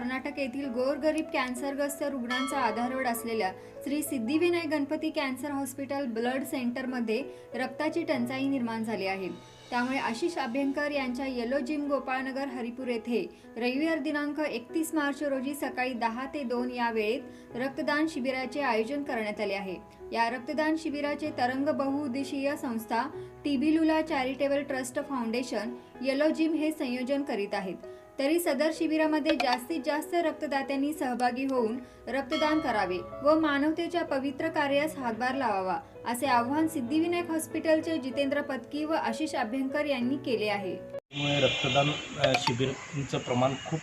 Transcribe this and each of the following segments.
कर्नाटक येथील गोरगरीब कॅन्सरग्रस्त रुग्णांचा आधारवड असलेल्या Shri Siddhivinayak Ganpati cancer hospital blood सेंटरमध्ये रक्ताची टंचाई निर्माण झाली आहे. त्यामुळे आशिष अभ्यंकर यांच्या येलो जिम गोपाळनगर हरिपूर येथे रविवार दिनांक एकतीस मार्च रोजी सकाळी दहा ते दोन या वेळेत रक्तदान शिबिराचे आयोजन करण्यात आले आहे. या रक्तदान शिबिराचे तरंग बहुउद्देशीय संस्था TB Lula charitable trust foundation yellow gym हे संयोजन करीत आहेत. तरी सदर शिबिरामध्ये जास्तीत जास्त रक्तदात्यांनी सहभागी होऊन रक्तदान करावे व मानवतेच्या पवित्र कार्यास हातभार लावावा असे आवाहन सिद्धिविनायक हॉस्पिटलचे जितेंद्र पत्की व आशिष अभ्यंकर यांनी केले आहे. त्यामुळे रक्तदान अ, शिबिरांचं प्रमाण खूप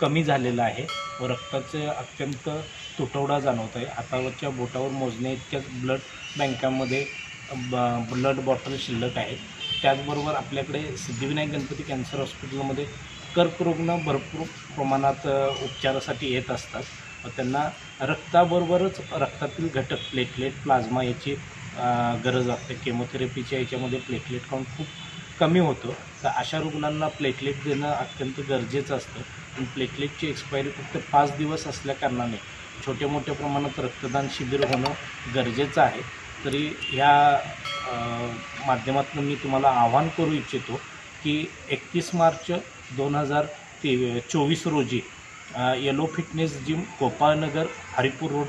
कमी झालेलं आहे व रक्ताचे अत्यंत तुटवडा जाणवत आहे. हातावरच्या बोटावर मोजणे इतक्याच ब्लड बँकामध्ये ब ब्लड बॉटल शिल्लक आहेत. त्याचबरोबर आपल्याकडे सिद्धिविनायक गणपती कॅन्सर हॉस्पिटलमध्ये कर्करुग्ण भरपूर प्रमाणात उपचारासाठी येत असतात. व त्यांना रक्ताबरोबरच रक्तातील घटक प्लेटलेट प्लाझ्मा याची गरज असते केमोथेरपीच्या याच्यामध्ये प्लेटलेट काउंट खूप कमी होतं. तर अशा रुग्णांना प्लेटलेट देणं अत्यंत गरजेचं असतं. पण प्लेटलेटची एक्सपायरी फक्त पाच दिवस असल्याकारणाने छोट्या मोठ्या प्रमाणात रक्तदान शिबिर होणं गरजेचं आहे. तरी ह्या माध्यमातून मी तुम्हाला आवाहन करू इच्छितो की एकतीस मार्च दोन हजार ते चोवीस रोजी yellow fitness gym Gopalnagar Haripur road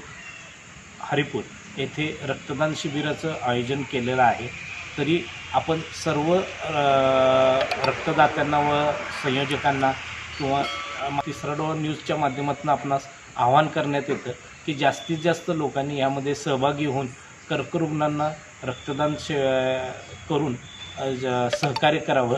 Haripur येथे रक्तदान शिबिराचं आयोजन केलेलं आहे. तरी आपण सर्व रक्तदात्यांना व संयोजकांना किंवा तिसरा डोळा न्यूजच्या माध्यमातून आपणास आवाहन करण्यात येतं की जास्तीत जास्त लोकांनी यामध्ये सहभागी होऊन कर्करुग्णांना रक्तदान श करून ज- सहकार्य करावं.